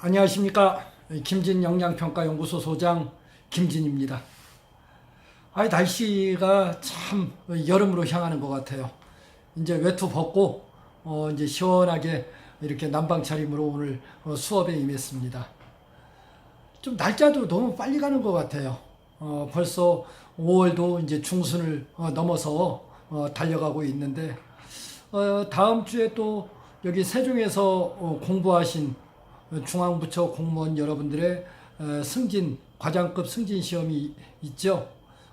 안녕하십니까 김진 영양평가연구소 소장 김진입니다. 아 날씨가 참 여름으로 향하는 것 같아요. 이제 외투 벗고 어 이제 시원하게 이렇게 난방 차림으로 오늘 어, 수업에 임했습니다. 좀 날짜도 너무 빨리 가는 것 같아요. 어 벌써 5월도 이제 중순을 어, 넘어서 어, 달려가고 있는데 어, 다음 주에 또 여기 세종에서 어, 공부하신 중앙부처 공무원 여러분들의 어, 승진 과장급 승진 시험이 있죠.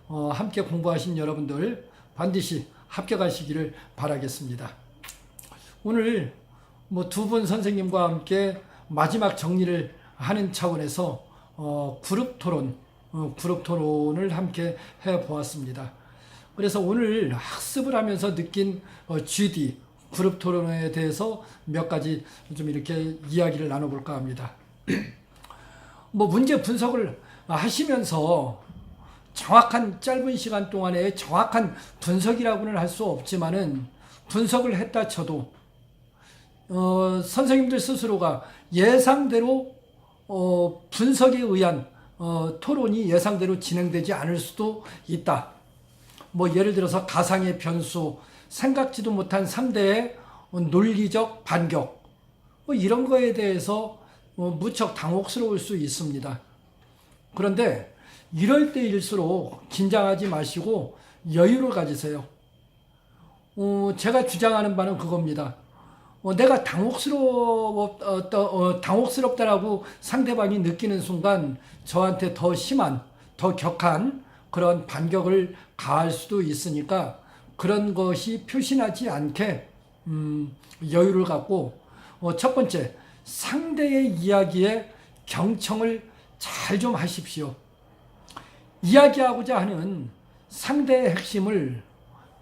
어, 함께 공부하신 여러분들 반드시 합격하시기를 바라겠습니다. 오늘 뭐 두 분 선생님과 함께 마지막 정리를 하는 차원에서 어, 그룹 토론, 어, 그룹 토론을 함께 해 보았습니다. 그래서 오늘 학습을 하면서 느낀 어, GD 그룹 토론에 대해서 몇 가지 좀 이렇게 이야기를 나눠볼까 합니다. 뭐 문제 분석을 하시면서 정확한 짧은 시간 동안에 정확한 분석이라고는 할 수 없지만은 분석을 했다 쳐도 어, 선생님들 스스로가 예상대로 어, 분석에 의한 어, 토론이 예상대로 진행되지 않을 수도 있다. 뭐 예를 들어서 가상의 변수, 생각지도 못한 상대의 논리적 반격, 뭐 이런 거에 대해서 뭐 무척 당혹스러울 수 있습니다. 그런데 이럴 때일수록 긴장하지 마시고 여유를 가지세요. 어, 제가 주장하는 바는 그겁니다. 어, 내가 당혹스러워, 어, 또, 어, 당혹스럽다라고 상대방이 느끼는 순간 저한테 더 심한, 더 격한 그런 반격을 가할 수도 있으니까 그런 것이 표시나지 않게 음, 여유를 갖고 어, 첫 번째 상대의 이야기에 경청을 잘 좀 하십시오. 이야기하고자 하는 상대의 핵심을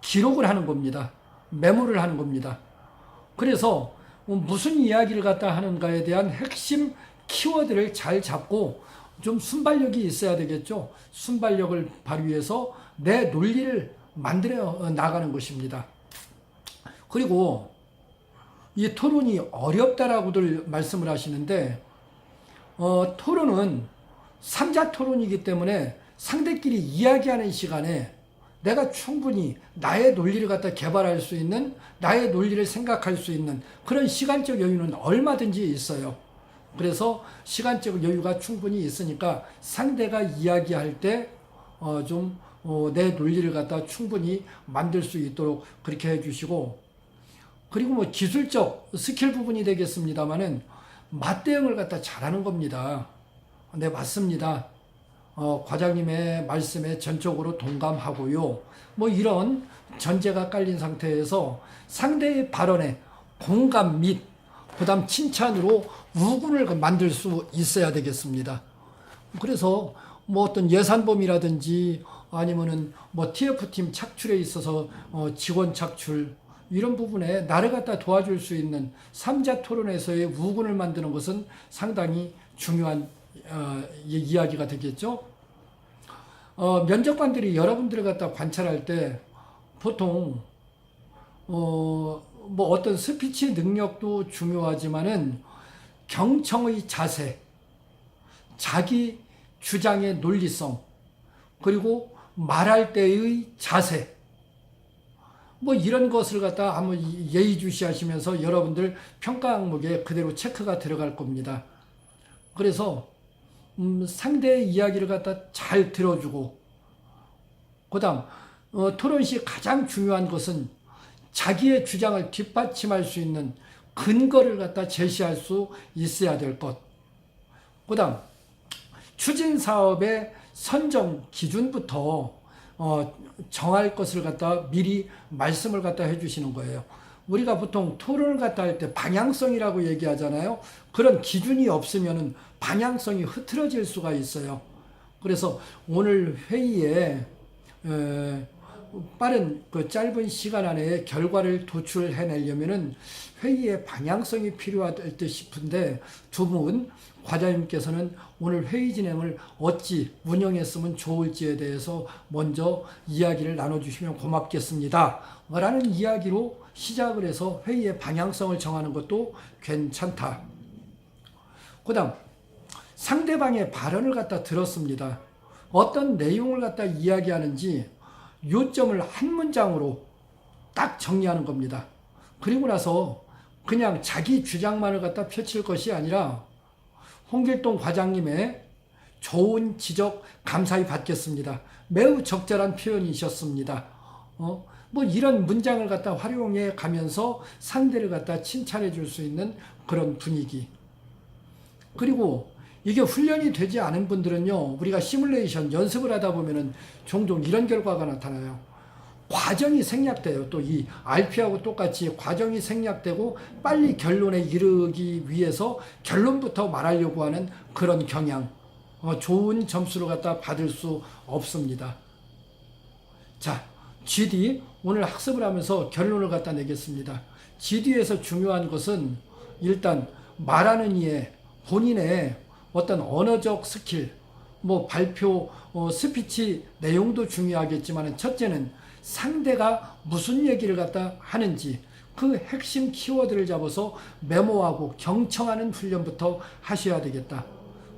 기록을 하는 겁니다. 메모를 하는 겁니다. 그래서 뭐 무슨 이야기를 갖다 하는가에 대한 핵심 키워드를 잘 잡고 좀 순발력이 있어야 되겠죠. 순발력을 발휘해서 내 논리를 만들어 나가는 것입니다. 그리고 이 토론이 어렵다라고들 말씀을 하시는데 어, 토론은 삼자 토론이기 때문에 상대끼리 이야기하는 시간에 내가 충분히 나의 논리를 갖다 개발할 수 있는 나의 논리를 생각할 수 있는 그런 시간적 여유는 얼마든지 있어요. 그래서 시간적 여유가 충분히 있으니까 상대가 이야기할 때 어, 좀, 어, 내 논리를 갖다 충분히 만들 수 있도록 그렇게 해주시고, 그리고 뭐 기술적 스킬 부분이 되겠습니다만은 맞대응을 갖다 잘하는 겁니다. 네, 맞습니다. 어, 과장님의 말씀에 전적으로 동감하고요. 뭐 이런 전제가 깔린 상태에서 상대의 발언에 공감 및 그다음 칭찬으로 우군을 만들 수 있어야 되겠습니다. 그래서 뭐 어떤 예산범이라든지 아니면은 뭐 TF팀 착출에 있어서 어 직원 착출 이런 부분에 나를 갖다 도와줄 수 있는 삼자 토론에서의 우군을 만드는 것은 상당히 중요한 어, 이야기가 되겠죠. 어, 면접관들이 여러분들을 갖다 관찰할 때 보통 어, 뭐 어떤 스피치 능력도 중요하지만은 경청의 자세, 자기 주장의 논리성, 그리고 말할 때의 자세, 뭐 이런 것을 갖다 한번 예의주시하시면서 여러분들 평가 항목에 그대로 체크가 들어갈 겁니다. 그래서 음, 상대의 이야기를 갖다 잘 들어주고, 그다음 어, 토론 시 가장 중요한 것은 자기의 주장을 뒷받침할 수 있는 근거를 갖다 제시할 수 있어야 될 것. 그 다음, 추진 사업의 선정 기준부터 어, 정할 것을 갖다 미리 말씀을 갖다 해주시는 거예요. 우리가 보통 토론을 갖다 할 때 방향성이라고 얘기하잖아요. 그런 기준이 없으면 방향성이 흐트러질 수가 있어요. 그래서 오늘 회의에 에, 빠른 그 짧은 시간 안에 결과를 도출해내려면은 회의의 방향성이 필요할 듯 싶은데 두 분 과장님께서는 오늘 회의 진행을 어찌 운영했으면 좋을지에 대해서 먼저 이야기를 나눠주시면 고맙겠습니다. 라는 이야기로 시작을 해서 회의의 방향성을 정하는 것도 괜찮다. 그 다음 상대방의 발언을 갖다 들었습니다. 어떤 내용을 갖다 이야기하는지 요점을 한 문장으로 딱 정리하는 겁니다. 그리고 나서 그냥 자기 주장만을 갖다 펼칠 것이 아니라 홍길동 과장님의 좋은 지적 감사히 받겠습니다. 매우 적절한 표현이셨습니다. 어, 뭐 이런 문장을 갖다 활용해 가면서 상대를 갖다 칭찬해 줄 수 있는 그런 분위기. 그리고 이게 훈련이 되지 않은 분들은요, 우리가 시뮬레이션 연습을 하다 보면은 종종 이런 결과가 나타나요. 과정이 생략돼요. 또 이 RP하고 똑같이 과정이 생략되고 빨리 결론에 이르기 위해서 결론부터 말하려고 하는 그런 경향. 어, 좋은 점수를 갖다 받을 수 없습니다. 자, GD 오늘 학습을 하면서 결론을 갖다 내겠습니다. GD에서 중요한 것은 일단 말하는 이의 본인의 어떤 언어적 스킬, 뭐 발표, 어, 스피치 내용도 중요하겠지만 첫째는 상대가 무슨 얘기를 갖다 하는지 그 핵심 키워드를 잡아서 메모하고 경청하는 훈련부터 하셔야 되겠다.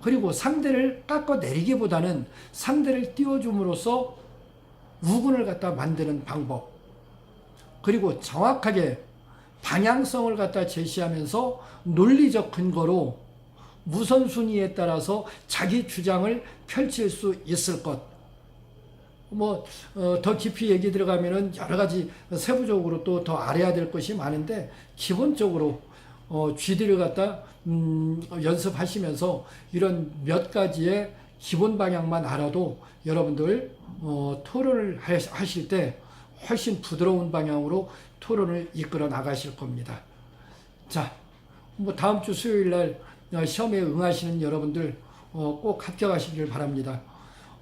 그리고 상대를 깎아 내리기보다는 상대를 띄워줌으로써 우군을 갖다 만드는 방법. 그리고 정확하게 방향성을 갖다 제시하면서 논리적 근거로 우선순위에 따라서 자기 주장을 펼칠 수 있을 것. 뭐, 어, 더 깊이 얘기 들어가면은 여러 가지 세부적으로 또 더 알아야 될 것이 많은데, 기본적으로, 어, 쥐들을 갖다, 음, 연습하시면서 이런 몇 가지의 기본 방향만 알아도 여러분들, 어, 토론을 하- 하실 때 훨씬 부드러운 방향으로 토론을 이끌어 나가실 겁니다. 자, 뭐 다음 주 수요일 날 어, 시험에 응하시는 여러분들 어, 꼭 합격하시길 바랍니다.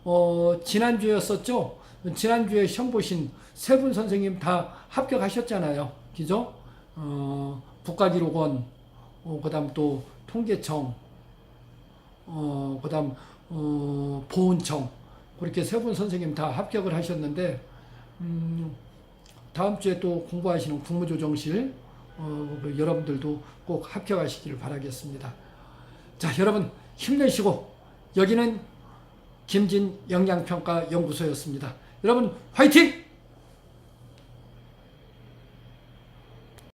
어, 지난주였었죠? 지난주에 시험 보신 세 분 선생님 다 합격하셨잖아요. 그죠? 어, 국가기록원, 어, 그 다음 또 통계청, 어, 그 다음, 어, 보훈청. 그렇게 세 분 선생님 다 합격을 하셨는데, 음, 다음 주에 또 공부하시는 국무조정실, 어, 그 여러분들도 꼭 합격하시기를 바라겠습니다. 자, 여러분 힘내시고 여기는 김진 영양평가 연구소였습니다. 여러분 화이팅!